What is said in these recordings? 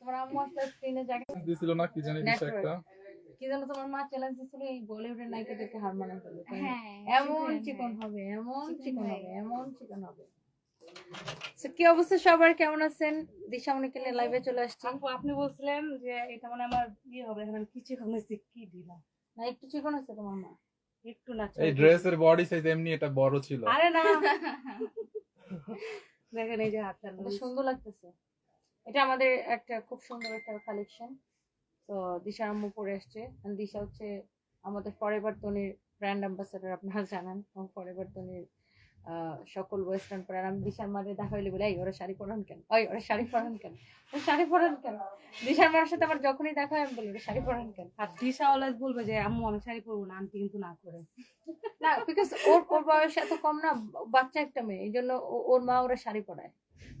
তোমার আম্মু আসলে স্ক্রিনে জায়গা দিছিল না কি জানি কিছু একটা। কি জানো তোমার মা চ্যালেঞ্জ দিছিল এই বলিউডের নায়িকাদেরকে হার মানাতে হ্যাঁ এমন চিকন। হবে এমন চিকন হবে এমন চিকন হবে। কি অবস্থা সবার? কেমন আছেন? দিশামণিকে নিয়ে লাইভে চলে আসছি। আপনি বলছিলেন যে এটা মানে আমার ইয়ে হবে এখানে কিছু হয়েছে কি দিলাম? না একটু চিকন আছে তোমার মা। একটু না এই ড্রেসের বডি সাইজ এমনি এটা বড় ছিল। আরে না। দেখেন এই যে হাতটা সুন্দর লাগতেছে। এটা আমাদের একটা খুব সুন্দর একটা কালেকশন তো দিশা আম্মু পরে আসছে। দিশা হচ্ছে আমাদের ফরেভার তনির ব্র্যান্ড অ্যাম্বাসেডার আপনারা জানেন। ফরেভার তনির সকল ওয়েস্টার্ন পরে আমি দিশার মারে দেখা হইলে বলে এই ওরা শাড়ি পরান কেন? ওই ওরা শাড়ি পরান কেন? ও শাড়ি পরান কেন? দিশার মার সাথে আমার যখনই দেখা হয় আমি বলি ওরা শাড়ি পরান কেন? আর দিশা অলওয়েজ বলবে যে আম্মু আমি শাড়ি পরবো না আন্টি কিন্তু না করে। না বিকজ ওর ওর বয়স এত কম না বাচ্চা একটা মেয়ে। এই জন্য ওর মা ওরা শাড়ি পরায়।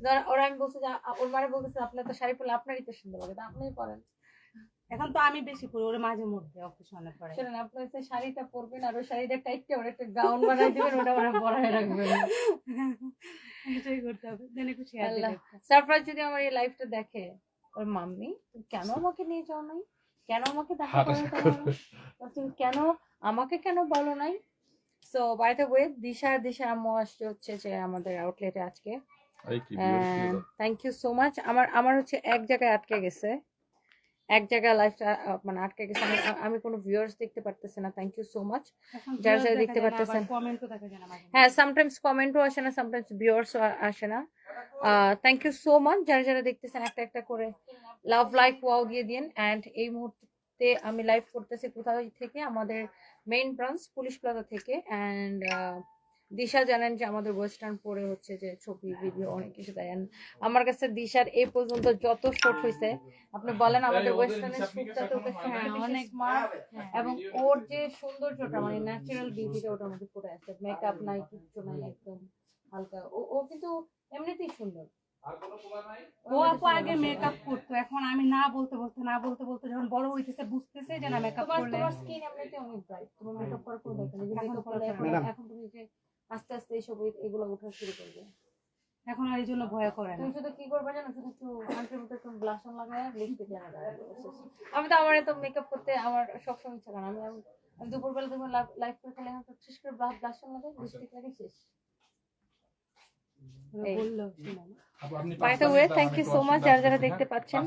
ধর ওরা আমি বলছি যে ওর মারে বলতেছে আপনার তো শাড়ি পরলে আপনারই তো সুন্দর লাগে। তা আপনিই পরেন। এখন তো আমি বেশি পরি ওরে মাঝে মধ্যে অকেশনে পরে। শোনেন আপনি হচ্ছে শাড়িটা পরবেন আর ওই শাড়িটা টাইটটা ওর একটা গাউন বানাই দিবেন ওটা ওরা পরায় রাখবেন এটাই করতে হবে দেন একটু শেয়ার আল্লাহ। সারপ্রাইজ যদি আমার এই লাইফটা দেখে ওর মাম্মি তুমি কেন আমাকে নিয়ে যাও নাই? কেন আমাকে দেখা তুমি কেন আমাকে কেন বলো নাই? So by the way Disha Disha আম্মু আসছে হচ্ছে যে আমাদের আউটলেটে আজকে। থ্যাংক ইউ সো মাচ আমার আমার হচ্ছে এক জায়গায় আটকে গেছে। এক জায়গায় লাইফটা মানে আটকে গেছে। আমি আমি কোনো ভিউয়ার্স দেখতে পারতেছি না। থ্যাংক ইউ সো মাচ যারা যারা দেখতে পারতেছেন। কমেন্টও দেখা যায় না মাঝে মাঝে। হ্যাঁ সামটাইমস কমেন্টও আসে না সামটাইমস ভিউয়ার্সও আসে না। থ্যাংক ইউ সো মাচ যারা যারা দেখতেছেন একটা একটা করে লাভ লাইক ওয়াও দিয়ে দিন। অ্যান্ড এই মুহূর্তে আমি লাইভ করতেছি কোথাও থেকে? আমাদের মেইন ব্রাঞ্চ পুলিশ প্লাজা থেকে। অ্যান্ড দিশা জানেন যে আমাদের ওয়েস্টার্ন পরে হচ্ছে যে ছবি ভিডিও অনেক কিছু দেয় আমার কাছে দিশার এই পর্যন্ত যত শুট হয়েছে আপনি বলেন আমাদের এই, ওয়েস্টার্নের শুটটা তো হয় হ্যাঁ। অনেক স্মার্ট এবং ওর যে সৌন্দর্যটা মানে ন্যাচারাল বিউটিটা ওটার মধ্যে ফুটে আছে। মেকআপ নাই কিচ্ছু নাই একদম হালকা। ও ও কিন্তু এমনিতেই সুন্দর। ও আপু আগে মেকআপ করতো এখন আমি না বলতে বলতে না বলতে বলতে যখন বড় হইতেছে বুঝতেছে যে না মেকআপ করলে তোমার স্কিন এমনিতে অনেক ব্রাইট তোমার মেকআপ করার কোনো দরকার নেই। এখন তুমি যে আস্তে আস্তে এইসব এগুলো ওঠা শুরু করবে। এখন আর এই জন্য ভয় করে না। তুমি শুধু কি করবে জানো? শুধু একটু আন্টির মতো একটু ব্লাশন লাগায় লিপস্টিক লাগায় আমি তো আমার এত মেকআপ করতে আমার সবসময় ইচ্ছা করে আমি আমি দুপুরবেলা তুমি লাইভ করে খেলে এখন শেষ করে ব্লাশন লাগাই লিপস্টিক লাগাই শেষ। যারা যারা দেখতে পাচ্ছেন।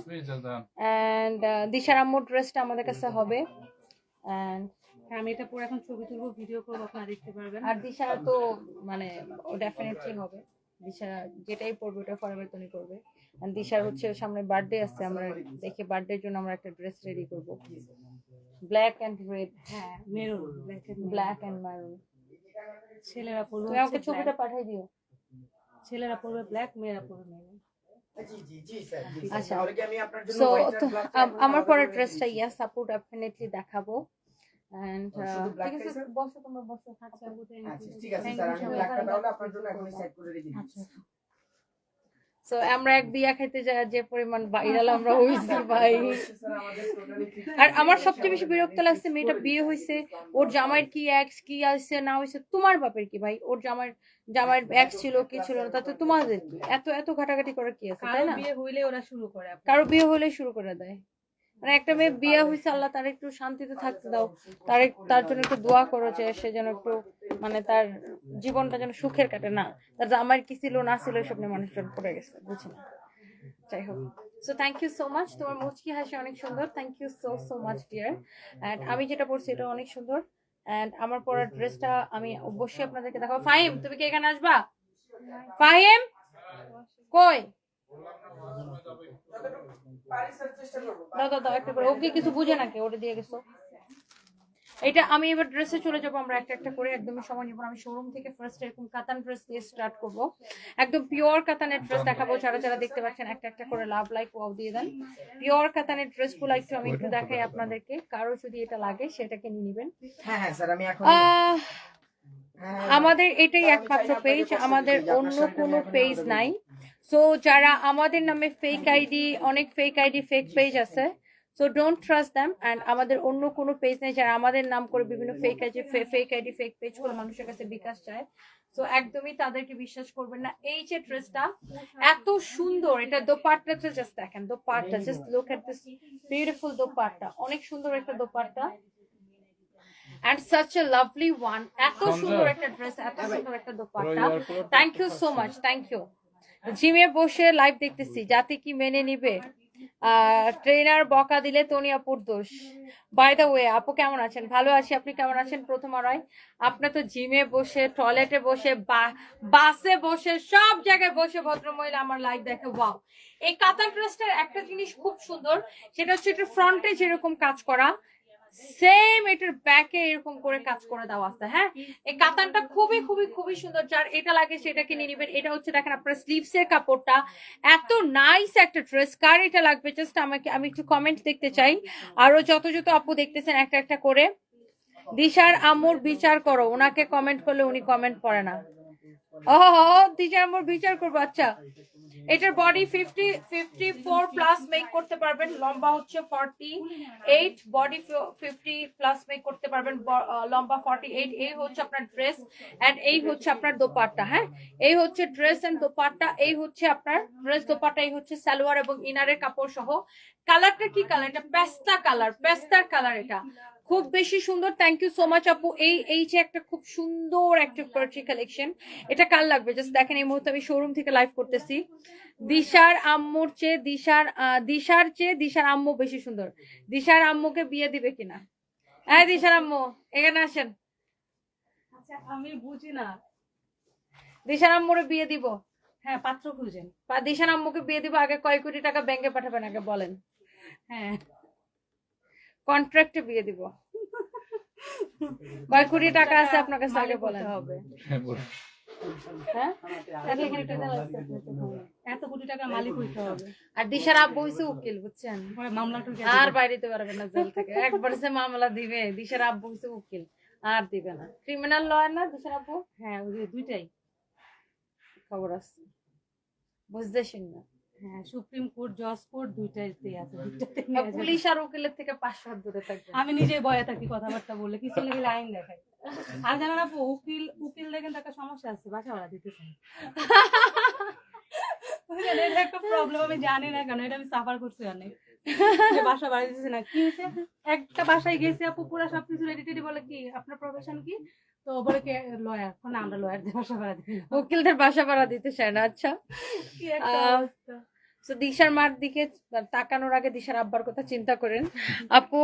অ্যান্ড দিশার আম্মুর ড্রেসটা আমাদের কাছে হবে। অ্যান্ড হ্যাঁ, আমি এটা পরে এখন ছবি তুলবো ভিডিও করব আপনারা দেখতে পারবেন। আর দিশা তো মানে ও ডেফিনেটলি হবে। দিশা যেটাই পড়বে ওটা ফরএভার তুমি করবে। আর দিশার হচ্ছে সামনে বার্থডে আছে আমরা দেখে বার্থডের জন্য আমরা একটা ড্রেস রেডি করব। ব্ল্যাক এন্ড রেড হ্যাঁ maroon black black and maroon ছেলেরা পরবে তুমি আমাকে ছবিটা পাঠিয়ে দিও। ছেলেরা পরবে ব্ল্যাক মেয়েরা পরবে মেরুন জি জি জি স্যার জি আচ্ছা। আমার পরের ড্রেসটা? ইয়াস আপু ডেফিনেটলি দেখাবো। এন্ড ঠিক আছে বসো তোমরা বসো আচ্ছা আচ্ছা ঠিক আছে স্যার আমি সবাই। তাহলে আপনার জন্য এখনই সেট করে রেখে দিচ্ছি। সো আমরা এক বিয়া খাইতে যা যে পরিমাণ ভাইরাল আমরা হইছি ভাই। স্যার আমাদের টোটালি আর আমার সবচেয়ে বেশি বিরক্ত লাগছে মেয়েটা বিয়ে হয়েছে ওর জামাইয়ের কি এক্স কি আছে না হয়েছে তোমার বাপের কি ভাই? ওর জামাইয়ের জামাইয়ের এক্স ছিল কি ছিল না তাতে তোমাদের কি? এত এত ঘাটাঘাটি করার কি আছে তাই না? বিয়ে হইলে ওরা শুরু করে। কারও বিয়ে হলে শুরু করে দেয়। মানে একটা মেয়ে বিয়ে হয়েছে আল্লাহ তার একটু শান্তিতে থাকতে দাও। তার তার জন্য একটু দোয়া করো যে সে যেন একটু মানে তার জীবনটা যেন সুখের কাটে। না, তার আমার কি ছিল, না ছিল, এসব নিয়ে মানুষজন পড়ে গেছে, বুঝি না। যাই হোক। So thank you so much তোমার মুচকি হাসি অনেক সুন্দর। Thank you so so much dear and আমি যেটা পরছি এটা অনেক সুন্দর। অ্যান্ড আমার পরার ড্রেসটা আমি অবশ্যই আপনাদেরকে দেখাবো। ফাহিম, তুমি কি এখানে আসবা? ফাহিম? কই? দাও একটা করে। ওকে কিছু বুঝে নাকি ওটা দিয়ে গেছো। এটা আমি এবার ড্রেসে চলে যাব আমরা একটা একটা করে একদমই সময় নিব আমি শোরুম থেকে ফার্স্ট এরকম কাতান ড্রেস দিয়ে স্টার্ট করব। একদম পিওর কাতানের ড্রেস দেখাবো যারা যারা দেখতে পাচ্ছেন একটা একটা করে লাভ লাইক ওয়াও দিয়ে দেন। পিওর কাতানের ড্রেসগুলো একটু আমি একটু দেখাই আপনাদেরকে। কারও যদি এটা লাগে সেটাকে নিয়ে নেবেন। হ্যাঁ হ্যাঁ স্যার আমি এখন আমাদের এটাই একমাত্র পেজ আমাদের অন্য কোনো পেজ নাই। সো যারা আমাদের নামে ফেক আইডি অনেক ফেক আইডি ফেক পেজ আছে so don't trust them and আমাদের অন্য কোনো পেজ নেই যারা আমাদের নাম করে বিভিন্ন fake ID fake ID fake page করে মানুষের কাছে বিকাশ চায়। তো একদমই তাদেরকে বিশ্বাস করবেন না। এই যে ড্রেসটা এত সুন্দর। এটা দোপাট্টাটা জাস্ট দেখেন, dupatta just look at this beautiful dupatta. অনেক সুন্দর একটা dupatta. And such a lovely one এত সুন্দর একটা ড্রেস এত সুন্দর একটা dupatta thank you so much thank you জিমে বসে লাইভ দেখতেছি যাতে কি মেনে নিবে? ট্রেনার বকা দিলে তনিয়াপুর দোষ। বাই দ্য ওয়ে আপু কেমন আছেন? ভালো আছি আপনি কেমন আছেন? প্রথম আড়াই? আপনার তো জিমে বসে টয়লেটে বসে বা- বাসে বসে সব জায়গায় বসে ভদ্রমহিলা আমার লাইভ দেখে ওয়াও এই কাতার ড্রেসটার একটা জিনিস খুব সুন্দর সেটা হচ্ছে এটার ফ্রন্টে যেরকম কাজ করা সেম এটার ব্যাকে এরকম করে কাজ করে দেওয়া আছে হ্যাঁ? এই কাতানটা খুবই খুবই খুবই সুন্দর, যার এটা লাগে সেটা কিনে নিবেন। এটা হচ্ছে দেখেন আপনার স্লিভস এর কাপড়টা। এত নাইস একটা ড্রেস কার এটা লাগবে? জাস্ট আমাকে, আমি একটু কমেন্ট দেখতে চাই। আরও যত যত আপু দেখতেছেন, একটা একটা করে। দিশার আমুর বিচার করো, ওনাকে কমেন্ট করলে উনি কমেন্ট করে না। দিশার আমুর বিচার করব আচ্ছা। এটার body fifty fifty four plus make করতে পারবেন, লম্বা হচ্ছে forty eight body fifty plus make করতে পারবেন লম্বা ফর্টি এইট এই হচ্ছে আপনার ড্রেস এন্ড এই হচ্ছে আপনার দোপাট্টা হ্যাঁ? এই হচ্ছে ড্রেস এন্ড দোপাট্টা, এই হচ্ছে আপনার ড্রেস দোপাট্টা, এই হচ্ছে সালোয়ার এবং ইনারের কাপড় সহ কালারটা কি কালার এটা পেস্তা কালার পেস্তার কালার এটা। খুব বেশি সুন্দর। থ্যাংক ইউ সো মাচ আপু। এই এই যে একটা খুব সুন্দর একটা পার্টি কালেকশন এটা কাল লাগবে? জাস্ট দেখেন এই মুহূর্তে আমি শোরুম থেকে লাইভ করতেছি। দিশার আম্মুর চেয়ে দিশার দিশার চেয়ে দিশার আম্মু বেশি সুন্দর। দিশার আম্মুকে বিয়ে দিবে কিনা? হ্যাঁ দিশার আম্মু এখানে আসেন। আচ্ছা আমি বুঝি না। দিশার আম্মুরে বিয়ে দিব? হ্যাঁ পাত্র খুঁজেন। দিশার আম্মুকে বিয়ে দিব? আগে কয় কোটি টাকা ব্যাংকে পাঠাবেন আগে বলেন। হ্যাঁ। কন্ট্রাক্টে বিয়ে দিব। কয় কোটি টাকা আছে আপনার কাছে আগে বলেন। হবে। হ্যাঁ এত কোটি টাকা লাগছে আপনার তো ভালো। এত কোটি টাকার মালিক হইতে হবে। আর দিশার আব্বু হইছে উকিল বুঝছেন? আর বাইরেতে পারবে না জেল থেকে। একবার সে মামলা দিবে দিশার আব্বু হইছে উকিল আর দিবে না। ক্রিমিনাল লয়ার না দিশার আব্বু? হ্যাঁ দুইটাই। খবর আছে। বুঝতেছেন না হ্যাঁ সুপ্রিম কোর্ট জজ কোর্ট দুইটাইতে আছে। পুলিশ আর উকিলের থেকে পাঁচশো হাত দূরে থাকবে। আমি নিজে বয়ে থাকি কথাবার্তা বলে কিছু লেগে আইন দেখাই আর জানেন আপু উকিল উকিল দেখেন একটা সমস্যা আছে বাসা ভাড়া দিতেছে বুঝলেন, এটা একটা প্রবলেম আমি জানি না কেন এটা আমি সাফার করছি অনেক। যে বাসা ভাড়া দিতেছে না কি হয়েছে? একটা বাসায় গেছে আপু পুরো সবকিছু রেডি টেডি বলে কি আপনার প্রফেশন কি? তো বলে কি লয়ার আমরা লয়ার দিয়ে বাসা ভাড়া দিই। উকিলদের বাসা ভাড়া দিতে চায় না আচ্ছা। কি একটা অবস্থা। দিশার মার দিকে তাকানোর আগে দিশার আব্বার কথা চিন্তা করেন। আপু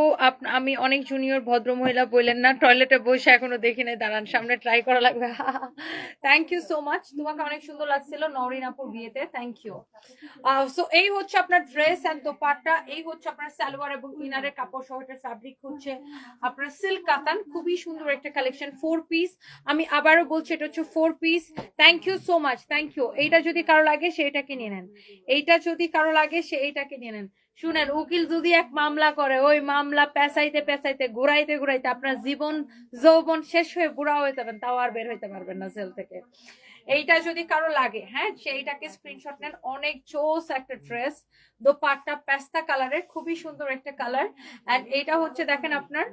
আমি অনেক জুনিয়র ভদ্র মহিলা বললেন না টয়লেটে বসে এখনও দেখি নাই, দাঁড়ান, সামনে ট্রাই করা লাগবে। থ্যাংক ইউ সো মাচ তোমাকে অনেক সুন্দর লাগছিল নরিন আপুর বিয়েতে থ্যাংক ইউ সো এই হচ্ছে আপনার ড্রেস অ্যান্ড দোপাট্টা, এই হচ্ছে আপনার সালোয়ার এবং ইনারের কাপড় সহ এটার ফ্যাব্রিক হচ্ছে আপনার সিল্ক কাতান, খুবই সুন্দর একটা কালেকশন ফোর পিস আমি আবারও বলছি, এটা হচ্ছে four piece thank you so much thank you এইটা যদি কারও লাগে সেটাকে নিয়ে নেন। এইটা যদি কারও লাগে, সে এইটাকে নিয়ে নেন। শুনেন, উকিল যদি এক মামলা করে, ওই মামলা পেঁচাইতে পেঁচাইতে, ঘুরাইতে ঘুরাইতে আপনার জীবন, যৌবন শেষ হয়ে বুড়া হয়ে যাবেন, তাও আর বের হইতে পারবেন না জেল থেকে। এইটা যদি কারও লাগে হ্যাঁ সেইটাকে স্ক্রিনশট নেন। অনেক চোস একটা ড্রেস। দোপাট্টা পেস্তা কালারের, খুবই সুন্দর একটা কালার। এন্ড এইটা হচ্ছে, দেখেন আপনার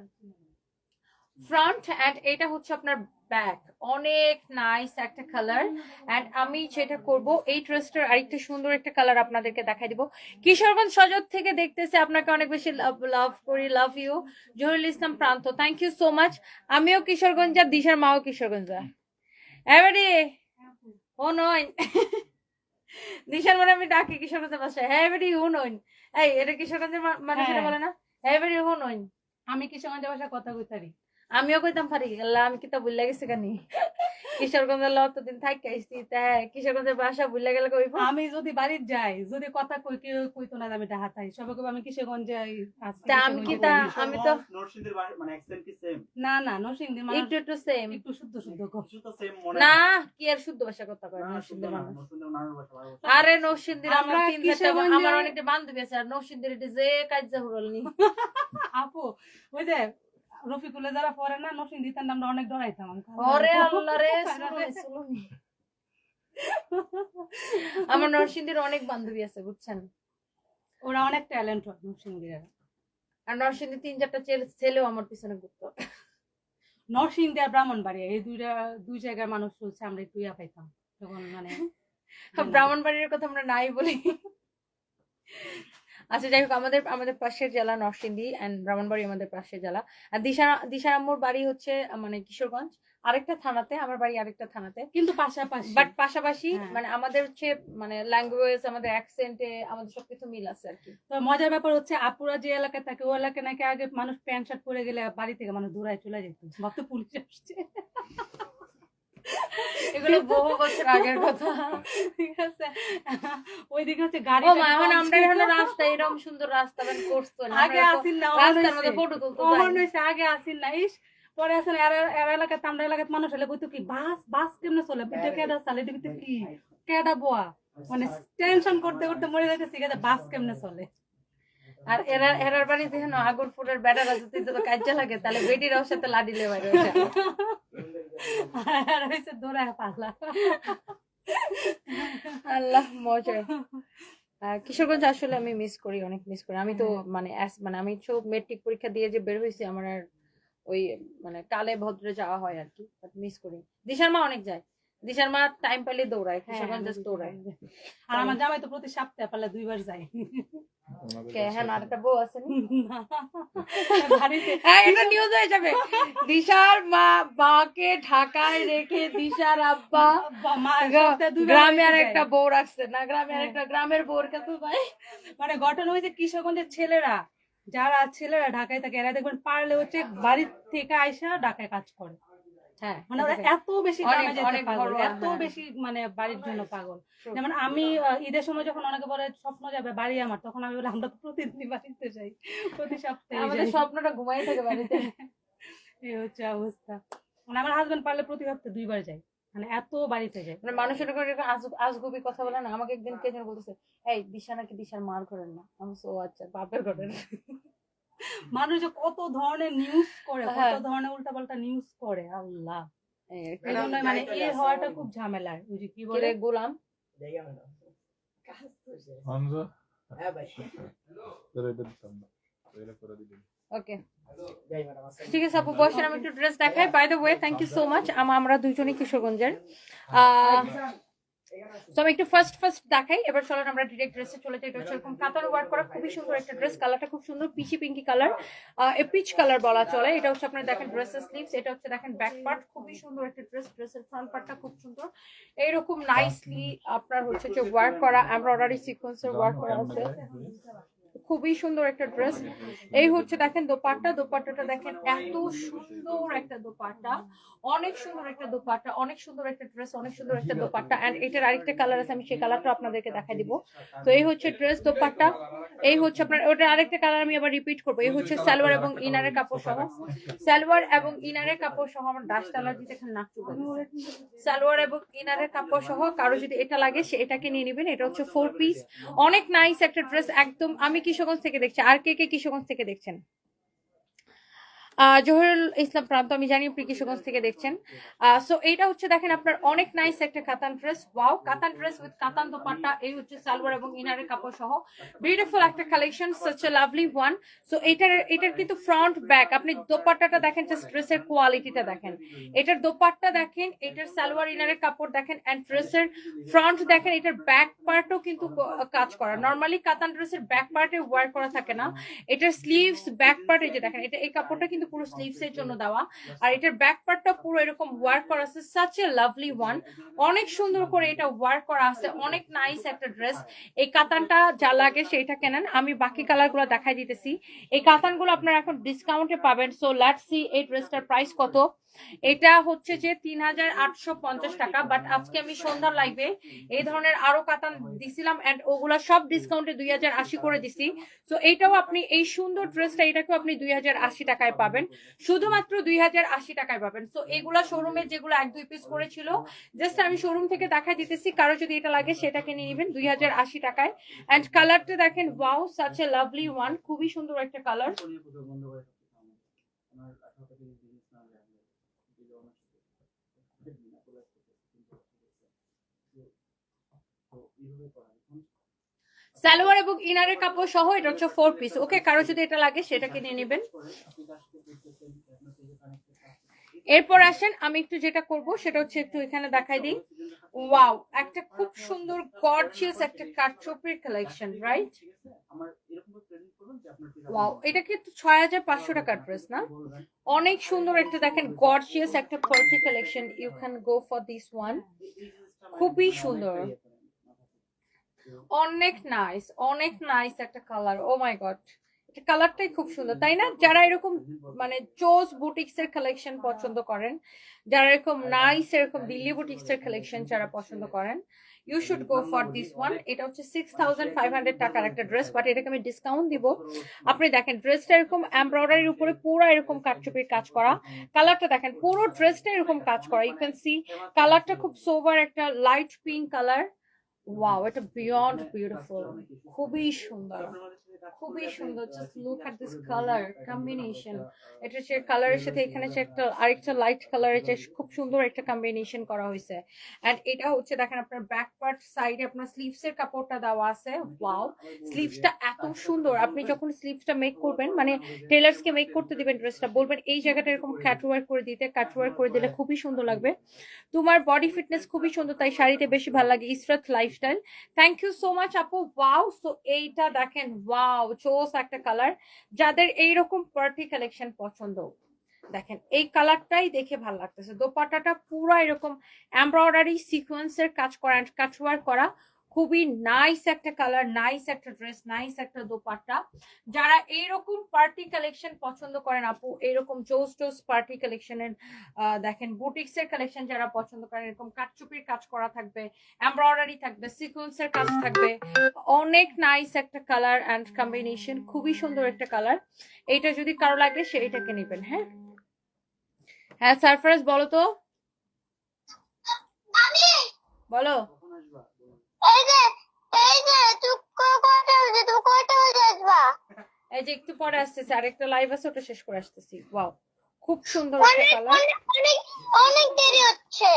ফ্রন্ট এন্ড এটা হচ্ছে আপনার ব্যাক অনেক নাইস একটা কালার এন্ড আমি যেটা করব এই ড্রেসটার আরেকটা সুন্দর একটা কালার আপনাদেরকে দেখাই দিব। কিশোরগঞ্জ সজত থেকে দেখতেছে আপনাকে অনেক বেশি লাভ লাভ করি লাভ ইউ জহুরুল ইসলাম প্রান্ত থ্যাংক ইউ সো মাচ আমিও কিশোরগঞ্জ আর দিশার মাও কিশোরগঞ্জ এবারে ও নয় দিশার মানে আমি ডাকি কিশোরগঞ্জের বাসায়। হ্যাঁ এবারে ও নয় এই এটা কিশোরগঞ্জের মানুষেরা হ্যাঁ। বলে না? হ্যাঁ এবারে ও নয় আমি কিশোরগঞ্জের বাসায় কথা কইতারি। আমিও কইতাম পারি আল্লাহ আমি কিতা বুঝলা গেছি কানি? কিশোরগঞ্জের লত দিন থাকি আইসি তাই কিশোরগঞ্জের বাসা বুঝলা গেলে কইব? আমি যদি বাড়ির যাই যদি কথা কই কেউ কইতো না আমি ডাহাতাই সবাই কইবো আমি কিশোরগঞ্জে আছি, তা আমি কি তা আমি তো নরসিংদীর মানে accent কি same? না না নরসিংদী মানে একটু একটু সেম একটু শুদ্ধ শুদ্ধ তো same মনে না কি আর শুদ্ধ ভাষা কথা কয় শুদ্ধ নরসিংদীর মানুষ? নরসিংদীর। আরে নরসিংদীর আমার আমরা তিন চারটা আমার অনেকটা বান্ধবী আছে আর নরসিংদীর এটা যে কাজ হুরল নি। আপু ওই যে রফিকুলে যারা পড়ে না নরসিংদী তার আমরা অনেক ডরাইতাম। ওরে আল্লাহ রে। আমার নরসিংদীর অনেক বান্ধবী আছে বুঝছেন? ওরা অনেক ট্যালেন্ট হয় নরসিংদীরা। আর নরসিংদীর তিন চারটা ছেলে- ছেলেও আমার পিছনে ঘুরতো। নরসিংদী আর ব্রাহ্মণবাড়িয়া এই দুইটা দুই জায়গার মানুষ চলছে আমরা একটু ইয়া পাইতাম। যখন মানে ব্রাহ্মণবাড়ির কথা আমরা নাই বলি। আচ্ছা যাই হোক আমাদের আমাদের পাশের জেলা নরসিংদী অ্যান্ড ব্রাহ্মণবাড়ি আমাদের পাশের জেলা। আর দিশা দিশার আম্মুর বাড়ি হচ্ছে মানে কিশোরগঞ্জ। আরেকটা থানাতে আমার বাড়ি আরেকটা থানাতে। কিন্তু পাশাপাশি। বাট পাশাপাশি হ্যাঁ। মানে আমাদের হচ্ছে মানে ল্যাঙ্গুয়েজ আমাদের অ্যাকসেন্টে আমাদের সবকিছু মিল আছে আর কি। তো মজার ব্যাপার হচ্ছে আপুরা যে এলাকায় থাকে ওই এলাকায় নাকি আগে মানুষ প্যান্ট শার্ট পরে গেলে বাড়ি থেকে মানুষ দূরায় চলে যেত। ভাবতো পুলিশ আসছে। এগুলো বহু বছর আগের কথা। ঠিক আছে। ওইদিকে হচ্ছে গাড়ি ও মা এখন আমরা এখানে রাস্তা এরকম সুন্দর রাস্তা বান করছ না আগে আসিন না রাস্তার মধ্যে ফটো তুলতে। আগে আসিন না। ইস পরে আসেন এর এলাকাতে আমরা এলাকাতে মানুষ হলে কইতো কি বাস বাস কেমনে চলে? এটা কেডা চালে এটা কি কেডা বোয়া? মানে টেনশন করতে করতে মরে যাইতেছি বাস কেমনে চলে? আর এরা এরার বাড়ি দেখেন আগুন ফুটের ব্যাটারা যদি তো কাজে লাগে তাহলে বেটিরাও সাথে লাডিলে বাইরে হয়ে আর হয়েছে পালা। আল্লাহ মজা। কিশোরগঞ্জ আসলে আমি মিস করি অনেক মিস করি। আমি তো মানে মানে আমি সব মেট্রিক পরীক্ষা দিয়ে যে বের হয়েছি আমার আর ওই মানে কালে ভদ্রে যাওয়া হয় আর কি মিস করি। দিশার মা অনেক যায়। দিশার মা টাইম পেলে দৌড়ায় কিশোরগঞ্জ just দৌড়ায়। আর আমার জামাই তো প্রতি সপ্তাহে পারলে দুইবার যায়। কে হ্যাঁ আর একটা বউ আছে হ্যাঁ এটা নিউজ হয়ে যাবে। দিশার মা ঢাকায় রেখে দিশার আব্বা গ্রামে আর একটা বউ রাখছে। না গ্রামে আর একটা গ্রামের বউর কাছে ভাই মানে ঘটনা হয়েছে কিশোরগঞ্জের ছেলেরা। যারা ছেলেরা ঢাকায় থাকে এরা দেখবেন পারলে হচ্ছে বাড়ি থেকে আইসা ঢাকায় কাজ করে। হ্যাঁ মানে ওরা এত বেশি গ্রামে যেতে পাগল এত হ্যাঁ। বেশি মানে বাড়ির জন্য পাগল। যেমন আমি ঈদের সময় যখন অনেকে বলে স্বপ্ন যাবে বাড়ি আমার তখন আমি বলি আমরা তো প্রতিদিন বাড়িতে যাই। প্রতি সপ্তাহে আমাদের স্বপ্নটা ঘুমাই থাকে বাড়িতে। এই হচ্ছে অবস্থা। মানে আমার হাজবেন্ড পারলে প্রতি সপ্তাহে দুইবার যায়। মানে এত বাড়িতে যায়। মানে মানুষের উপর আজ- আজগুবি কথা বলে না আমাকে একদিন কে যেন বলতেছে এই দিশা নাকি দিশার মার ঘরের না? আমি ও আচ্ছা বাপের ঘরের। মানুষ যে কত ধরনের নিউজ করে কত হ্যাঁ। ধরনের উল্টাপাল্টা নিউজ করে আল্লাহ। মানে এ হওয়াটা খুব ঝামেলার। কি বলে? গোলাম? হ্যাঁ ওকে। ঠিক আছে আপু বসেন আমি একটু ড্রেস দেখাই। By the way thank you so much আমরা দুজনই কিশোরগঞ্জের। আহ এখানে আসুন। তো আমি একটু ফার্স্ট ফার্স্ট দেখাই। এবার চলেন আমরা ডিরেক্ট ড্রেসে চলে যাই। এটা হচ্ছে কাতার ওয়ার্ক করা খুবই সুন্দর একটা ড্রেস কালারটা খুব সুন্দর, peachy pinky colour peach colour বলা চলে। এটা হচ্ছে আপনারা দেখেন ড্রেসের স্লিভস এটা হচ্ছে দেখেন ব্যাক পার্ট খুবই সুন্দর একটা ড্রেস ড্রেসের ফ্রন্ট পার্টটা খুব সুন্দর। এইরকম নাইসলি আপনার হচ্ছে যে ওয়ার্ক করা। এমব্রয়ডারি সিকোয়েন্সের ওয়ার্ক করা আছে। খুবই সুন্দর একটা ড্রেস এই হচ্ছে দেখেন দোপাট্টা। দোপাট্টাটা দেখেন এত সুন্দর একটা দোপাট্টা। অনেক সুন্দর একটা দোপাট্টা, অনেক সুন্দর একটা ড্রেস অনেক সুন্দর একটা দোপাট্টা। এন্ড এটার আরেকটা কালার আছে, আমি সেই কালারটা আপনাদেরকে দেখাই দিব। তো এই হচ্ছে ড্রেস দোপাট্টা। এই হচ্ছে আপনার আরেকটা কালার আমি আবার রিপিট করব। এই হচ্ছে সালোয়ার এবং ইনারের কাপড় সহ। সালোয়ার এবং ইনারের কাপড় সহ আমার ডাস্ট অ্যালার্জিতে এখানে নাক সালোয়ার এবং ইনারের কাপড় সহ কারও যদি এটা লাগে, সে এটাকে নিয়ে নেবেন। এটা হচ্ছে ফোর পিস অনেক নাইস একটা ড্রেস একদম আমি কিশোরগঞ্জ থেকে দেখছে? আর কে কে কিশোরগঞ্জ থেকে দেখছেন? জহিরুল ইসলাম প্রান্ত, আমি জানি আপনি কিশোরগঞ্জ থেকে দেখছেন। সো এইটা হচ্ছে দেখেন আপনার অনেক নাইস একটা katan dress wow katan dress with katan dupatta, এই হচ্ছে সালোয়ার এবং ইনারের কাপড় সহ। বিউটিফুল একটা collection such a lovely one so এটার এটার কিন্তু ফ্রন্ট ব্যাক আপনি দোপাট্টাটা দেখেন জাস্ট ড্রেসের কোয়ালিটিটা দেখেন। এটার দোপাট্টা দেখেন, এটার সালোয়ার ইনারের কাপড় দেখেন অ্যান্ড ড্রেসের ফ্রন্ট দেখেন, এটার ব্যাক পার্টও কিন্তু কাজ করা। নর্মালি কাতান ড্রেসের ব্যাক পার্টে ওয়ার করা থাকে না। এটার স্লিভস ব্যাক পার্ট যে দেখেন, এটা, এই কাপড়টা কিন্তু পুরো স্লিভস এর জন্য দেওয়া। আর এটার ব্যাক পার্টটা পুরো এরকম ওয়ার্ক করা আছে সাচ এ লাভলি ওয়ান অনেক সুন্দর করে এটা ওয়ার্ক করা আছে অনেক নাইস একটা ড্রেস এই কাতানটা যা লাগে সেটা কেনেন আমি বাকি কালারগুলো দেখাই দিতেছি। এই কাতানগুলো আপনারা এখন ডিসকাউন্টে পাবেন। সো লেটস সি এই ড্রেসটার প্রাইস কত। এটা হচ্ছে যে তিন হাজার আটশো পঞ্চাশ টাকা বাট আজকে আমি সন্ধ্যার লাইভে এই ধরনের আরও কাতান দিছিলাম এন্ড ওগুলা সব ডিসকাউন্টে দুই হাজার আশি করে দিছি। তো এইটাও আপনি, এই সুন্দর ড্রেসটা এটাকেও আপনি দুই হাজার আশি টাকায় পাবেন। শুধুমাত্র দুই হাজার আশি টাকায় পাবেন। তো এগুলা শোরুমে যেগুলো এক, দুই পিস করেছিল জাস্ট আমি শোরুম থেকে দেখাই দিতেছি, কারও যদি এটা লাগে সেটাকে নিয়ে নেবেন দুই হাজার আশি টাকায়। অ্যান্ড কালারটা দেখেন wow such a lovely one খুবই সুন্দর একটা কালার শনির পুজো বন্ধ করে রাখতে হবে। আমার আঠারো তারিখে জিনিস না লাগলে দিলে আমার সাথে বিনা করে আসতে হবে। কিন্তু তো- তো এইভাবে করা এখন সালোয়ার এবং ইনারের কাপড় সহ এটা হচ্ছে ফোর পিস ওকে, কারও যদি এটা লাগে, সেটা কিনে নেবেন। এরপর আসেন, আমি একটু যেটা করব, সেটা হচ্ছে একটু এখানে দেখাই দিই। ওয়াও একটা খুব সুন্দর গর্জিয়াস একটা কাটচোপের কালেকশন রাইট ওয়াও এটা কিন্তু ছয় হাজার পাঁচশো টাকার ড্রেস না? অনেক সুন্দর একটা, দেখেন গর্জিয়াস একটা party collection you can go for this one খুবই সুন্দর। অনেক নাইস অনেক নাইস একটা কালার ও মাই গড কালারটাই খুব সুন্দর, তাই না? যারা এরকম মানে চোজ বুটিক্স এর কালেকশন পছন্দ করেন, যারা এরকম নাইস এরকম দিল্লি বুটিক্স এর কালেকশন যারা পছন্দ করেন you should go for this one এটা হচ্ছে সিক্স থাউজেন্ড ফাইভ হান্ড্রেড টাকার একটা ড্রেস বাট এটাকে আমি ডিসকাউন্ট দিব। আপনি দেখেন ড্রেসটা এরকম এমব্রয়ডারির উপরে পুরো এরকম কাটচুপির কাজ করা। কালারটা দেখেন, পুরো ড্রেসটা এরকম কাজ করা। ইউ ক্যান সি কালারটা খুব সোবার একটা লাইট পিঙ্ক কালার ওয়াও এটা বিয়ন্ড বিউটিফুল খুবই সুন্দর। খুবই সুন্দর just look at this colour combination এটা সে কালারের সাথে এখানে সে একটা আরেকটা লাইট কালারের যে খুব সুন্দর একটা কম্বিনেশন করা হয়েছে। এন্ড এটা হচ্ছে দেখেন আপনার ব্যাক পার্ট সাইডে আপনার স্লিভস এর কাপড়টা দেওয়া আছে। ওয়াও স্লিভসটা এত সুন্দর। আপনি যখন স্লিভসটা মেক করবেন মানে টেলার্স কে মেক করতে দিবেন ড্রেসটা বলবেন এই জায়গাটা এরকম ক্যাটওয়ার্ক করে দিতে ক্যাটওয়ার্ক করে দিলে খুবই সুন্দর লাগবে। তোমার বডি ফিটনেস খুবই সুন্দর তাই শাড়িতে বেশি ভালো লাগে Israt lifestyle thank you so much আপু। ওয়াও সো এইটা দেখেন ওয়াও চোস একটা কালার যাদের এইরকম পার্টি কালেকশন পছন্দ। দেখেন, এই কালারটাই দেখে ভালো লাগতেছে। দোপাট্টাটা পুরো এরকম এমব্রয়ডারি সিকোয়েন্সের কাজ করা কাজ করা। খুবই নাইস একটা কালার নাইস একটা ড্রেস নাইস একটা দোপাট্টা। যারা এইরকম পার্টি কালেকশন পছন্দ করেন, আপু এইরকম জোস টোস পার্টি কালেকশনের দেখেন বুটিক্স এর কালেকশন যারা পছন্দ করেন, এরকম কাটচুপির কাজ করা থাকবে এমব্রয়ডারি থাকবে সিকোয়েন্সের কাজ থাকবে, অনেক নাইস একটা কালার অ্যান্ড কম্বিনেশন খুবই সুন্দর একটা কালার এইটা যদি কারও লাগে, সে এটাকে নেবেন হ্যাঁ? হ্যাঁ সারফরাজ, বলো তো। বলো। এই যে এই যে তুই কয়টা বাজে তুই কয়টা বাজে আসবা এই যে একটু পরে আসতেছে আরেকটা লাইভ আছে ওটা শেষ করে আসতেছি। ওয়াও খুব সুন্দর একটা কালার অনেক অনেক দেরি হচ্ছে।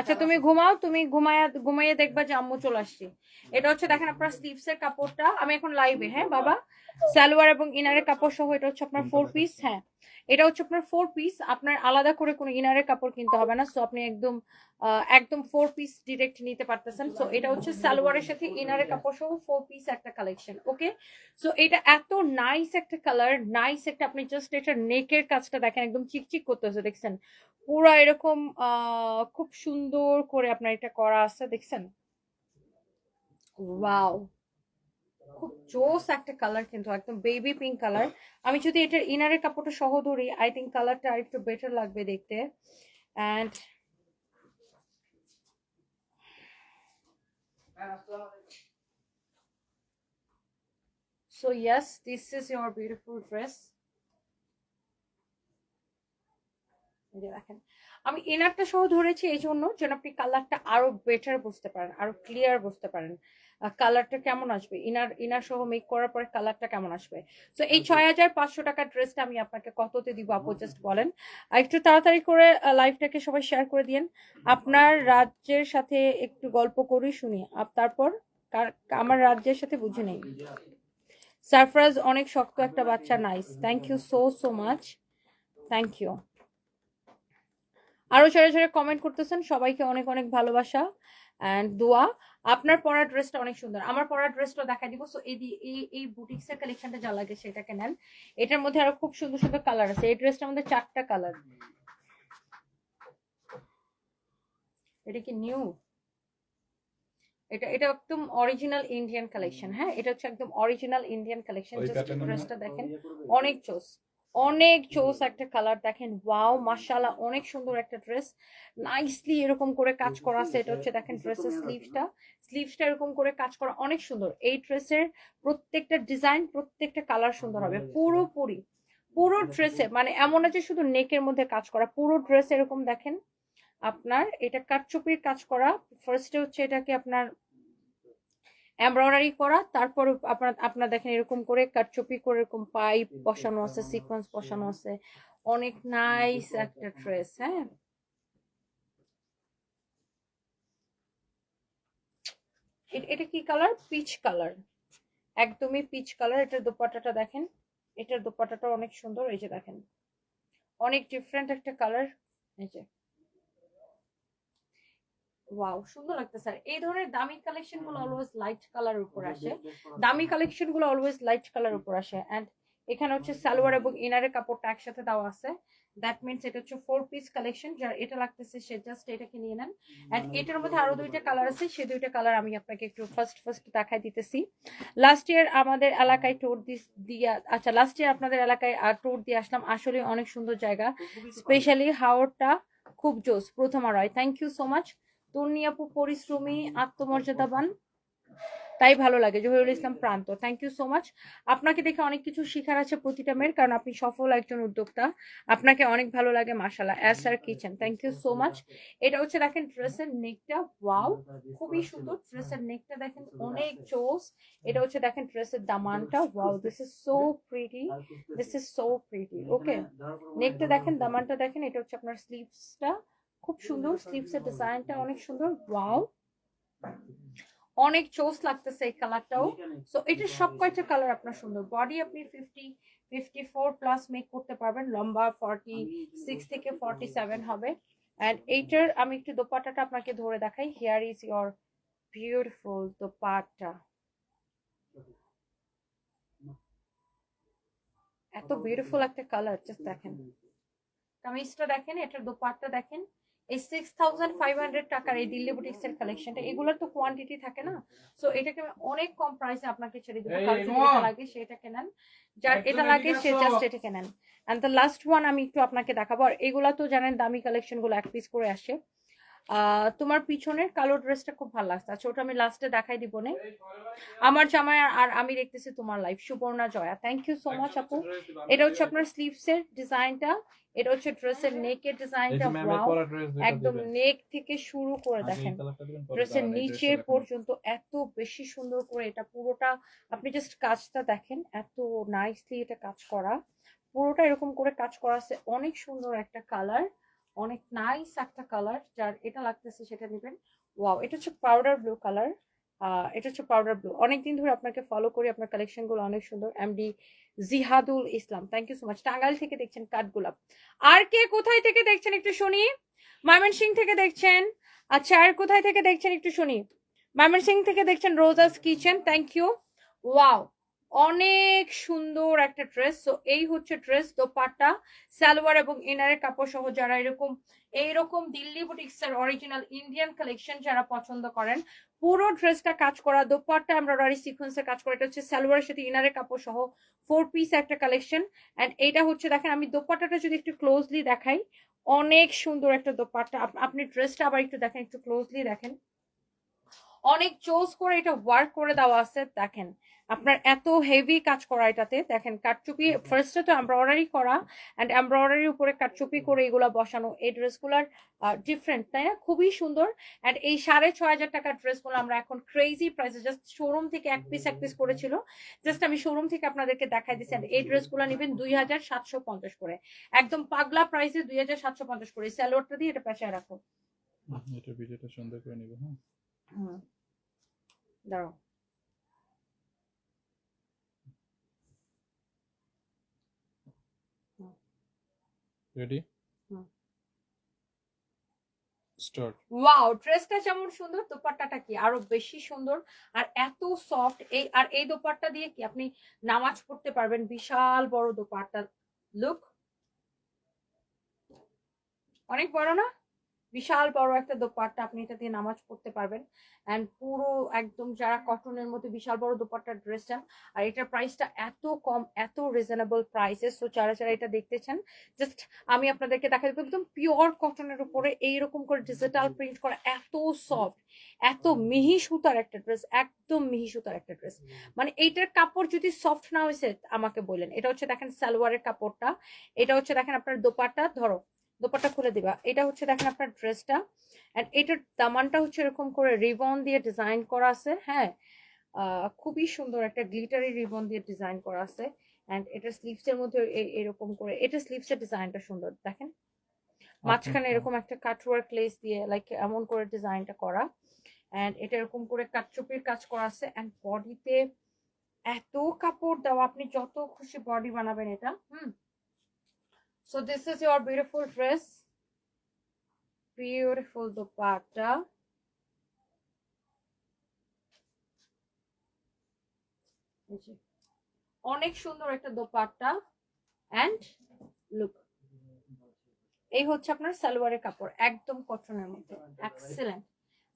আচ্ছা তুমি ঘুমাও তুমি ঘুমায়া ঘুমাইয়ে দেখবা যে আম্মু চলে আসছি। এটা হচ্ছে দেখেন আপনার স্লিভস এর কাপড়টা। আমি এখন লাইভে হ্যাঁ বাবা? সালোয়ার এবং ইনারের কাপড় সহ এটা হচ্ছে আপনার ফোর পিস হ্যাঁ। এটা হচ্ছে আপনার ফোর পিস আপনার আলাদা করে কোনো ইনারের কাপড় কিনতে হবে না। সো আপনি একদম আহ, একদম ফোর পিস ডিরেক্ট নিতে পারতেছেন। সো এটা হচ্ছে সালোয়ারের সাথে ইনারের কাপড় সহ ফোর পিস একটা কালেকশন ওকে সো এটা এত নাইস একটা কালার নাইস একটা আপনি জাস্ট এটা নেকের কাজটা দেখেন একদম চিকচিক করতেছে দেখছেন? পুরো এরকম খুব সুন্দর করে আপনার এটা করা আছে, দেখছেন? ওয়াও! খুব জোস একটা কালার কিন্তু, একদম বেবি পিঙ্ক কালার। আমি যদি এটার ইনারের কাপড়টা সহ ধরি আই থিঙ্ক কালারটা আরেকটু বেটার লাগবে দেখতে। And so yes this is your beautiful dress এই যে দেখেন। আমি এনারটা সহ ধরেছি এই জন্য যেন আপনি কালারটা আরও বেটার বুঝতে পারেন আরও ক্লিয়ার বুঝতে পারেন। কালারটা কেমন আসবে? ইনার ইনার সহ মেক করার পরে কালারটা কেমন আসবে? তো এই ছয় হাজার পাঁচশো টাকার ড্রেসটা আমি আপনাকে কততে দিব আপু? জাস্ট বলেন। আর একটু তাড়াতাড়ি করে লাইভটাকে সবাই শেয়ার করে দিন আপনার রাজ্যের সাথে একটু গল্প করি শুনি। আপ তারপর আমার রাজ্যের সাথে বুঝে নেই। সারফরাজ অনেক শক্ত একটা বাচ্চা nice thank you so so much thank you আরও ছেড়ে ছেড়ে কমেন্ট করতেছেন। সবাইকে অনেক অনেক ভালোবাসা অ্যান্ড দোয়া। আপনার পরা ড্রেসটা অনেক সুন্দর। আমার পরা ড্রেসটা দেখা দিব। সো এই এই এই বুটিক্স এর কালেকশনটা যা লাগে সেটাকে নেন। এটার মধ্যে আরও খুব সুন্দর সুন্দর কালার আছে। এই ড্রেসটার মধ্যে চারটা কালার এটা কি নিউ এটা এটা একদম অরিজিনাল ইন্ডিয়ান কালেকশন হ্যাঁ? এটা হচ্ছে একদম অরিজিনাল ইন্ডিয়ান কালেকশন জাস্ট ড্রেসটা দেখেন। ইয়ে অনেক চোস অনেক চোস একটা কালার দেখেন ওয়াও মাশাআল্লাহ অনেক সুন্দর একটা ড্রেস নাইসলি এরকম করে কাজ করা আছে এটা হচ্ছে দেখেন ড্রেসের স্লিভটা স্লিভসটা এরকম করে কাজ করা অনেক সুন্দর। এই ড্রেসের প্রত্যেকটা ডিজাইন প্রত্যেকটা কালার সুন্দর হবে। পুরোপুরি পুরো ড্রেসে মানে এমন আছে শুধু নেকের মধ্যে কাজ করা পুরো ড্রেস এরকম দেখেন আপনার এটা কাটচুপির কাজ করা ফার্স্টে হচ্ছে এটাকে আপনার এমব্রয়ডারি করা তারপর আপনার আপনার দেখেন এরকম করে কাটচুপি করে এরকম পাইপ বসানো আছে সিকোয়েন্স বসানো আছে। অনেক নাইস একটা ড্রেস হ্যাঁ। এটা কি কালার পিচ কালার একদমই পিচ কালার এটার দোপাট্টাটা দেখেন। এটার দোপাট্টাটা অনেক সুন্দর। এই যে দেখেন। অনেক ডিফারেন্ট একটা কালার এই যে। ওয়াও সুন্দর লাগতেছে আর এই ধরনের দামি কালেকশনগুলো অলওয়েজ লাইট কালার উপর আসে। দামি কালেকশনগুলো অলওয়েজ লাইট কালার উপর আসে। এন্ড এখানে হচ্ছে সালোয়ার এবং ইনারের কাপড়টা একসাথে দেওয়া আছে। দ্যাট মিনস এটা হচ্ছে ফোর পিস কালেকশন যার এটা লাগতেছে সে জাস্ট এটাকে নিয়ে নেন। এন্ড এটার মধ্যে আরও দুইটা কালার আছে। সেই দুইটা কালার আমি আপনাকে একটু ফার্স্ট ফার্স্ট দেখাই দিতেছি। লাস্ট ইয়ার আমাদের এলাকায় ট্যুর দিয়া আচ্ছা লাস্ট ইয়ার আপনাদের এলাকায় ট্যুর দিয়ে আসলাম। আসলে অনেক সুন্দর জায়গা। স্পেশালি হাওড়টা খুব জোস প্রথম Roy thank you so much Tonni আপু, পরিশ্রমী, আত্মমর্যাদাবান। তাই ভালো লাগে, জহিরুল ইসলাম প্রান্ত। থ্যাংক ইউ সো মাচ আপনাকে দেখে অনেক কিছু শেখার আছে প্রতিটা মেয়ের, কারণ আপনি সফল একজন উদ্যোক্তা। আপনাকে অনেক ভালো লাগে মাসালা অ্যাস আর kitchen thank you so much এটা হচ্ছে দেখেন ড্রেসের নেকটা ওয়াও খুবই সুন্দর ড্রেসের নেকটা দেখেন, অনেক জোস এটা হচ্ছে দেখেন ড্রেসের দামানটা wow this is so pretty this is so pretty okay নেকটা দেখেন, দামানটা দেখেন, এটা হচ্ছে আপনার স্লিভসটা খুব সুন্দর স্লিভস এর ডিজাইনটা অনেক সুন্দর। ওয়াও অনেক চোস লাগতেছে এই কালারটাও সো এটা সব কয়টা কালার আপনার সুন্দর? বডি আপনি fifty fifty four plus make করতে পারবেন। লম্বা ফর্টি সিক্স থেকে ফর্টি সেভেন হবে। অ্যান্ড এইটার আমি একটু দোপাট্টাটা আপনাকে ধরে দেখাই। Here is your beautiful dupatta. এত বিউটিফুল একটা কালার জাস্ট দেখেন। কামিজটা দেখেন, এটার দোপাট্টা দেখেন। এই সিক্স থাউজেন্ড ফাইভ হান্ড্রেড টাকার এই দিল্লি বুটিক্স এর কালেকশনটা এগুলোর তো কোয়ান্টিটি থাকে না। সো এটাকে অনেক কম প্রাইসে আপনাকে ছেড়ে দেবো। এই কার যদি লাগে সেটাকে নেন। যার এটা লাগে সে জাস্ট এটাকে নেন। অ্যান্ড দ্য লাস্ট ওয়ান আমি একটু আপনাকে দেখাবো। আর এগুলা তো জানেন দামি কালেকশনগুলো এক পিস করে আসে। তোমার পিছনের কালো ড্রেসটা খুব ভালো লাগছে। আচ্ছা ওটা আমি লাস্টে দেখাই দিব না। আমার জামাই আর- আমি দেখতেছি তোমার life Suborna Joya. Thank you so much আপু। এটা হচ্ছে আপনার স্লিভস এর ডিজাইনটা এটা হচ্ছে ড্রেসের নেকের ডিজাইনটা একদম নেক থেকে শুরু করে দেখেন। ড্রেসের নিচের পর্যন্ত এত বেশি সুন্দর করে এটা পুরোটা আপনি জাস্ট কাজটা দেখেন এত নাইসলি এটা কাজ করা। পুরোটা এরকম করে কাজ করা আছে। অনেক সুন্দর একটা কালার অনেক নাইস একটা কালার যার এটা লাগতেছে সেটা নেবেন ওয়াও এটা হচ্ছে পাউডার ব্লু কালার এটা হচ্ছে পাউডার ব্লু অনেকদিন ধরে আপনাকে ফলো করি, আপনার কালেকশনগুলো অনেক সুন্দর। MD Jihadul Islam thank you so much Tangail থেকে দেখছেন কাঠগোলাপ আর কে কোথায় থেকে দেখছেন একটু শুনি? ময়মনসিং থেকে দেখছেন। আচ্ছা আর কোথায় থেকে দেখছেন একটু শুনি? ময়মনসিং থেকে দেখছেন Roza's kitchen thank you wow অনেক সুন্দর একটা ড্রেস তো এই হচ্ছে ড্রেস দোপাট্টা, সালোয়ার এবং ইনারের কাপড় সহ যারা এরকম, এইরকম দিল্লি বুটিক্স এর অরিজিনাল ইন্ডিয়ান কালেকশন যারা পছন্দ করেন, পুরো ড্রেসটা কাজ করা, দোপাট্টা এমব্রয়ডারি সিকোয়েন্সের কাজ করা। এটা হচ্ছে সালোয়ারের সাথে ইনারের কাপড় সহ ফোর পিস একটা কালেকশন এন্ড এইটা হচ্ছে, দেখেন আমি দোপাট্টাটা যদি একটু ক্লোজলি দেখাই, অনেক সুন্দর একটা দোপাট্টা। আপ- আপনি ড্রেসটা আবার একটু দেখেন, একটু ক্লোজলি দেখেন। অনেক চোজ করে এটা ওয়ার্ক করে দেওয়া আছে দেখেন। আপনার এত হেভি কাজ করা এটাতে দেখেন কাটচুপি ফার্স্টে তো এমব্রয়ডারি করা অ্যান্ড এমব্রয়ডারির উপরে কাটচুপি করে এগুলা বসানো। এই ড্রেসগুলার ডিফারেন্ট তাই না? খুবই সুন্দর। অ্যান্ড এই সাড়ে ছয় হাজার টাকার ড্রেসগুলো আমরা এখন ক্রেজি প্রাইসে জাস্ট শোরুম থেকে এক পিস এক পিস করেছিল। জাস্ট আমি শোরুম থেকে আপনাদেরকে দেখাই দিচ্ছি and এই ড্রেসগুলো নেবেন দুই হাজার সাতশো পঞ্চাশ করে। একদম পাগলা প্রাইসে দুই হাজার সাতশো পঞ্চাশ করে। স্যালোয়ারটা দিয়ে এটা পেশায় রাখো। এটা ভিডিওটা সুন্দর করে নিব হ্যাঁ। দাঁড়াও। রেডি স্টার্ট ওয়াও ড্রেসটা যেমন সুন্দর দোপাট্টাটা কি আরও বেশি সুন্দর? আর এত সফট এই আর এই দোপাট্টা দিয়ে কি আপনি নামাজ পড়তে পারবেন? বিশাল বড় দোপাট্টা। লুক অনেক বড় না? বিশাল বড় একটা দোপাট্টা আপনি এটা দিয়ে নামাজ পড়তে পারবেন। এন্ড পুরো একদম যারা কটনের মধ্যে বিশাল বড় দোপাট্টার ড্রেসটা আর এটার প্রাইসটা এত কম, এত রিজনেবল প্রাইসে সো যারা যারা এটা দেখতে চান জাস্ট আমি আপনাদেরকে দেখা দেবো, একদম পিওর কটনের উপরে এইরকম করে ডিজিটাল প্রিন্ট করা এত সফট এত মিহি সুতার একটা ড্রেস একদম মিহি সুতার একটা ড্রেস মানে এইটার কাপড় যদি সফট না হয়েছে আমাকে বললেন। এটা হচ্ছে দেখেন সালোয়ারের কাপড়টা, এটা হচ্ছে দেখেন আপনার দোপাট্টা, ধরো দোপাট্টা খুলে দিবা। এটা হচ্ছে দেখেন আপনার ড্রেসটা। এন্ড এটার দামানটা হচ্ছে এরকম করে রিবন দিয়ে ডিজাইন করা আছে হ্যাঁ? খুবই সুন্দর একটা গ্লিটারি রিবন দিয়ে ডিজাইন করা আছে। এন্ড এটা স্লিভস এর মধ্যে এরকম করে এটা স্লিভস এর ডিজাইনটা সুন্দর দেখেন? মাঝখানে এরকম একটা কাটওয়ার্ক লেস দিয়ে লাইক এমন করে ডিজাইনটা করা। এন্ড এটা এরকম করে কাটচুপির কাজ করা আছে। এন্ড বডিতে এত কাপড় দেওয়া আপনি যত খুশি বডি বানাবেন এটা হুম? Is your beautiful dress beautiful dupatta এই যে, অনেক সুন্দর একটা দোপাট্টা অ্যান্ড লুক এই হচ্ছে আপনার সালোয়ারের কাপড় একদম কটনের মধ্যে। এক্সেলেন্ট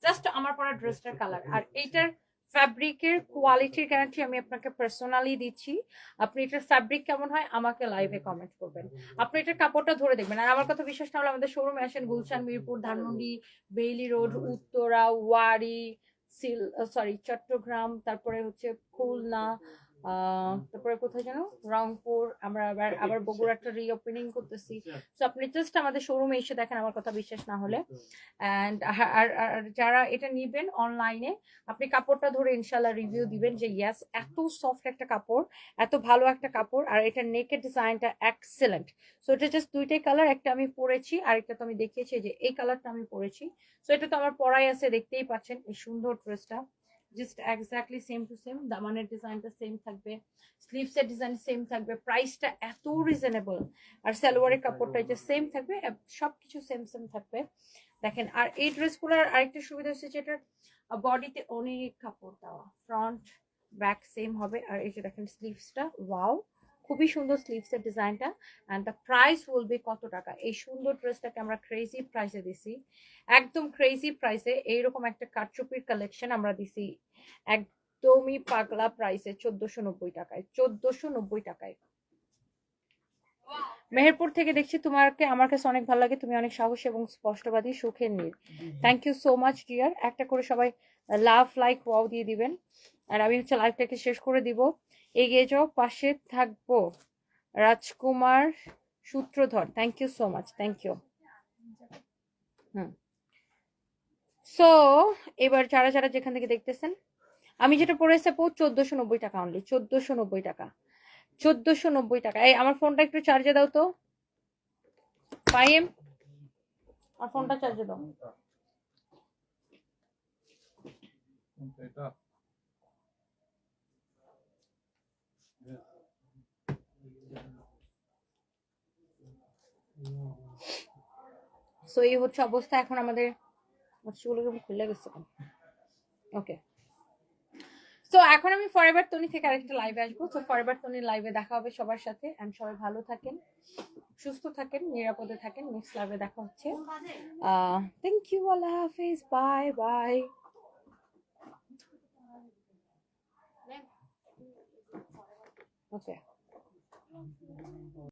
জাস্ট আমার পরা ড্রেসটার কালার আর এইটার ফ্যাব্রিকের কোয়ালিটির গ্যারান্টি আমি আপনাকে পার্সোনালি দিচ্ছি। আপনি এটার ফ্যাব্রিক কেমন হয় আমাকে লাইভে কমেন্ট করবেন। আপনি এটার কাপড়টা ধরে দেখবেন। আর আমার কথা বিশ্বাস না হলে আমাদের শোরুমে আসেন গুলশান মিরপুর ধানমন্ডি বেইলি রোড উত্তরা ওয়ারি সিল সরি চট্টগ্রাম তারপরে হচ্ছে খুলনা তারপরে কোথায় যেন? রংপুর আমরা আবার আবার বগুড়াটা রিওপেনিং করতেছি। তো আপনি জাস্ট আমাদের শোরুমে এসে দেখেন আমার কথা বিশ্বাস না হলে। অ্যান্ড আর আর যারা এটা নিবেন অনলাইনে আপনি কাপড়টা ধরে ইনশাল্লাহ রিভিউ দিবেন যে ইয়াস এত সফট একটা কাপড় এত ভালো একটা কাপড় আর এটা নেকের ডিজাইনটা এক্সেলেন্ট সো এটা জাস্ট দুইটাই কালার একটা আমি পরেছি আর একটা তো আমি দেখিয়েছি যে এই কালারটা আমি পরেছি। সো এটা তো আমার পরাই আছে দেখতেই পাচ্ছেন এই সুন্দর ড্রেসটা just exactly same to same দামানের ডিজাইনটা সেম থাকবে স্লিভসের ডিজাইন সেম থাকবে প্রাইসটা এত রিজনেবল আর সালোয়ারের কাপড়টা যে সেম থাকবে সব কিছু সেম সেম থাকবে। দেখেন আর এই ড্রেসগুলোর আরেকটা সুবিধা হচ্ছে যে এটার বডিতে অনেক কাপড় দেওয়া ফ্রন্ট ব্যাক সেম হবে আর এই যে দেখেন স্লিভসটা ওয়াও খুবই সুন্দর স্লিভসের ডিজাইনটা অ্যান্ড দ্য প্রাইস বলবে কত টাকা? এই সুন্দর ড্রেসটাকে আমরা ক্রেজি প্রাইসে দিছি। একদম ক্রেজি প্রাইসে এইরকম একটা কাটচুপির কালেকশন আমরা দিছি। একদমই পাগলা প্রাইসে চোদ্দশো নব্বই টাকায় চোদ্দশো নব্বই টাকায়। মেহেরপুর থেকে দেখছি তোমাকে আমার কাছে অনেক ভালো লাগে তুমি অনেক সাহসী এবং স্পষ্টবাদী সুখের নীল। Thank you so much dear একটা করে সবাই লাভ লাইক ওয়াও দিয়ে দিবেন। আর আমি হচ্ছে লাইভটাকে শেষ করে দিব। এগিয়ে যাও, পাশে থাকব। Rajkumar Sutradhar thank you so much thank you hmm. So এবার যারা যারা যেখান থেকে দেখতেছেন, আমি যেটা পড়ে এসে পো, চোদ্দশো নব্বই টাকা অনলি চোদ্দশো নব্বই টাকা। চোদ্দশো নব্বই টাকা। এই, আমার ফোনটা একটু চার্জে দাও তো। ফাইম আমার ফোনটা চার্জে দাও। সো এই হচ্ছে অবস্থা। এখন আমাদের কেমন খুলে গেছে ওকে তো এখন আমি ফরএভার তনি থেকে আরেকটা লাইভে আসব। তো ফরএভার তনির লাইভে দেখা হবে সবার সাথে। এন্ড সবাই ভালো থাকেন, সুস্থ থাকেন, নিরাপদে থাকেন। নেক্সট লাইভে দেখা হচ্ছে। থ্যাংক ইউ আল্লাহ হাফিজ। Bye bye okay